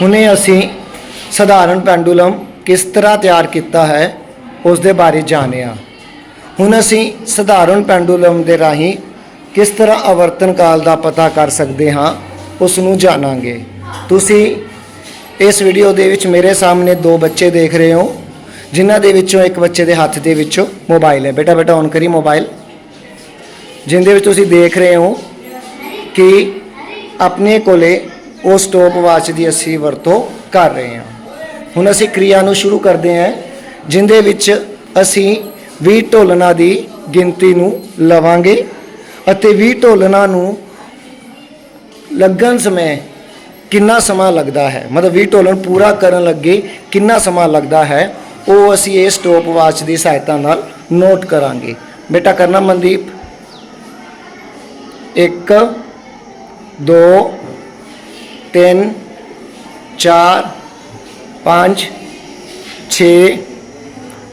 ਹੁਣੇ ਅਸੀਂ ਸਧਾਰਨ ਪੈਂਡੂਲਮ ਕਿਸ ਤਰ੍ਹਾਂ ਤਿਆਰ ਕੀਤਾ ਹੈ ਉਸ ਦੇ ਬਾਰੇ ਜਾਣਿਆ ਹੁਣ ਅਸੀਂ ਸਧਾਰਨ ਪੈਂਡੂਲਮ ਦੇ ਰਾਹੀਂ ਕਿਸ ਤਰ੍ਹਾਂ ਆਵਰਤਨ ਕਾਲ ਦਾ ਪਤਾ ਕਰ ਸਕਦੇ ਹਾਂ ਉਸ ਨੂੰ ਜਾਣਾਂਗੇ। ਤੁਸੀਂ ਇਸ ਵੀਡੀਓ ਦੇ ਵਿੱਚ ਮੇਰੇ ਸਾਹਮਣੇ ਦੋ ਬੱਚੇ ਦੇਖ ਰਹੇ ਹੋ, ਜਿਨ੍ਹਾਂ ਦੇ ਵਿੱਚੋਂ ਇੱਕ ਬੱਚੇ ਦੇ ਹੱਥ ਦੇ ਵਿੱਚੋਂ ਮੋਬਾਈਲ ਹੈ। ਬੇਟਾ ਬੇਟਾ ਔਨ ਕਰੀ ਮੋਬਾਈਲ। ਜਿੰਦੇ ਵਿੱਚ ਤੁਸੀਂ ਦੇਖ ਰਹੇ ਹੋ ਕਿ ਆਪਣੇ ਕੋਲੇ ਉਹ ਸਟੋਪ ਵਾਚ ਦੀ ਅਸੀਂ ਵਰਤੋਂ ਕਰ ਰਹੇ ਹਾਂ। ਹੁਣ ਅਸੀਂ ਕਿਰਿਆ ਨੂੰ ਸ਼ੁਰੂ ਕਰਦੇ ਹਾਂ, ਜਿੰਦੇ ਵਿੱਚ ਅਸੀਂ 20 ਢੋਲਣਾ ਦੀ ਗਿਣਤੀ ਨੂੰ ਲਵਾਂਗੇ ਅਤੇ 20 ਢੋਲਣਾ ਨੂੰ ਲੱਗਣ ਸਮੇਂ ਕਿੰਨਾ ਸਮਾਂ ਲੱਗਦਾ ਹੈ? ਮਤਲਬ 20 ਢੋਲਣ ਪੂਰਾ ਕਰਨ ਲੱਗੇ ਕਿੰਨਾ ਸਮਾਂ ਲੱਗਦਾ ਹੈ? ਉਹ ਅਸੀਂ ਇਹ ਸਟੋਪ ਵਾਚ ਦੀ ਸਹਾਇਤਾ ਨਾਲ ਨੋਟ ਕਰਾਂਗੇ। ਬੇਟਾ ਕਰਨਾ ਮਨਦੀਪ। 1 2 तीन, चार, पाँच, छ,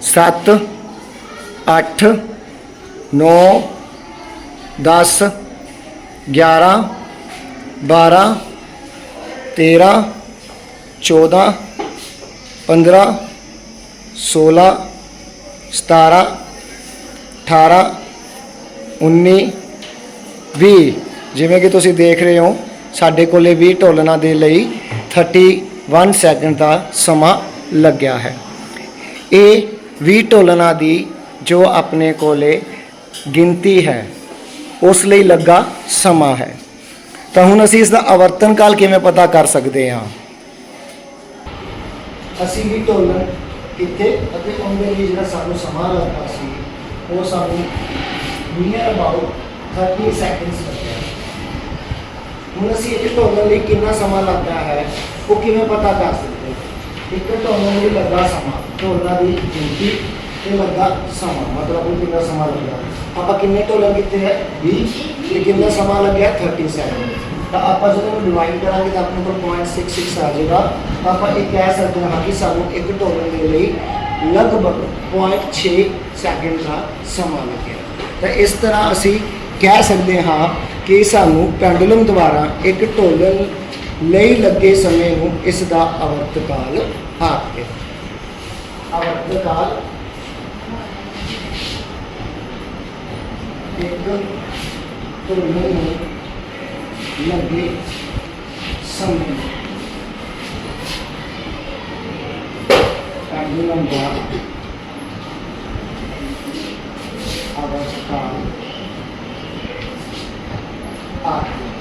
सात अठ नौ, दस, ग्यारह, बारह, तेरह, चौदह, पंद्रह, सोलह, सतारह, अठारह उन्नी भी जिमें कि तुम देख रहे हो ਸਾਡੇ ਕੋਲੇ 20 ਢੋਲਣਾ ਦੇ ਲਈ 31 ਸੈਕਿੰਡ ਦਾ ਸਮਾਂ ਲੱਗਿਆ ਹੈ। ਇਹ 20 ਢੋਲਣਾ ਦੀ ਜੋ ਆਪਣੇ ਕੋਲੇ ਗਿਣਤੀ ਹੈ, ਉਸ ਲਈ ਲੱਗਾ ਸਮਾਂ ਹੈ। ਤਾਂ ਹੁਣ ਅਸੀਂ ਇਸ ਦਾ ਆਵਰਤਨ ਕਾਲ ਕਿਵੇਂ ਪਤਾ ਕਰ ਸਕਦੇ ਹਾਂ? ਅਸੀਂ ਵੀ ਢੋਲਣ ਕਿੱਥੇ ਅਤੇ ਉਹਦੇ ਲਈ ਜਿਹੜਾ ਸਾਨੂੰ ਸਮਾਂ ਲੱਗਦਾ ਸੀ, ਉਹ ਸਾਨੂੰ ਨੀਅਰ ਅਬਾਊਟ 30 ਸੈਕਿੰਡਸ ਲੱਗਿਆ। ਹੁਣ ਅਸੀਂ ਇੱਕ ਢੋਲਣ ਲਈ ਕਿੰਨਾ ਸਮਾਂ ਲੱਗਦਾ ਹੈ ਉਹ ਕਿਵੇਂ ਪਤਾ ਕਰ ਸਕਦੇ ਹਾਂ? ਇੱਕ ਢੋਲਣ ਲਈ ਲੱਗਾ ਸਮਾਂ ਢੋਲਣਾ ਦੀ ਗਿਣਤੀ ਤੇ ਲੱਗਾ ਸਮਾਂ ਮਤਲਬ ਉਹ ਕਿੰਨਾ ਸਮਾਂ ਲੱਗਾ ਆਪਾਂ ਕਿੰਨੇ ਢੋਲਣ ਕੀਤੇ ਹੈ 20 ਤੇ ਕਿੰਨਾ ਸਮਾਂ ਲੱਗਿਆ 30 ਸੈਕਿੰਡ ਤਾਂ ਆਪਾਂ ਜਦੋਂ ਇਹਨੂੰ ਡਿਵਾਈਡ ਕਰਾਂਗੇ ਤਾਂ ਆਪਣੇ ਕੋਲ 0.66 ਆ ਜਾਏਗਾ ਤਾਂ ਆਪਾਂ ਇਹ ਕਹਿ ਸਕਦੇ ਹਾਂ ਕਿ ਸਾਨੂੰ ਇੱਕ ਢੋਲਣ ਦੇ ਲਈ ਲਗਭਗ 0.6 ਸੈਕਿੰਡ ਦਾ ਸਮਾਂ ਲੱਗਿਆ ਤਾਂ ਇਸ ਤਰ੍ਹਾਂ ਅਸੀਂ ਕਹਿ ਸਕਦੇ ਹਾਂ ਕਿ ਸਾਨੂੰ ਪੈਂਡੂਲਮ ਦੁਆਰਾ ਇੱਕ ਢੋਲਣ ਲਈ ਲੱਗੇ ਸਮੇਂ ਨੂੰ ਇਸ ਦਾ ਅਵਰਤ ਕਾਲ ਆਖਦੇ ਅਵਰਤ ਕਾਲ ਇੱਕ ਢੋਲਣ ਨੂੰ ਲੱਗੇ ਸਮੇਂ ਪੈਂਡੂਲਮ ਦਾ ਅਵਰਤ ਕਾਲ 啊。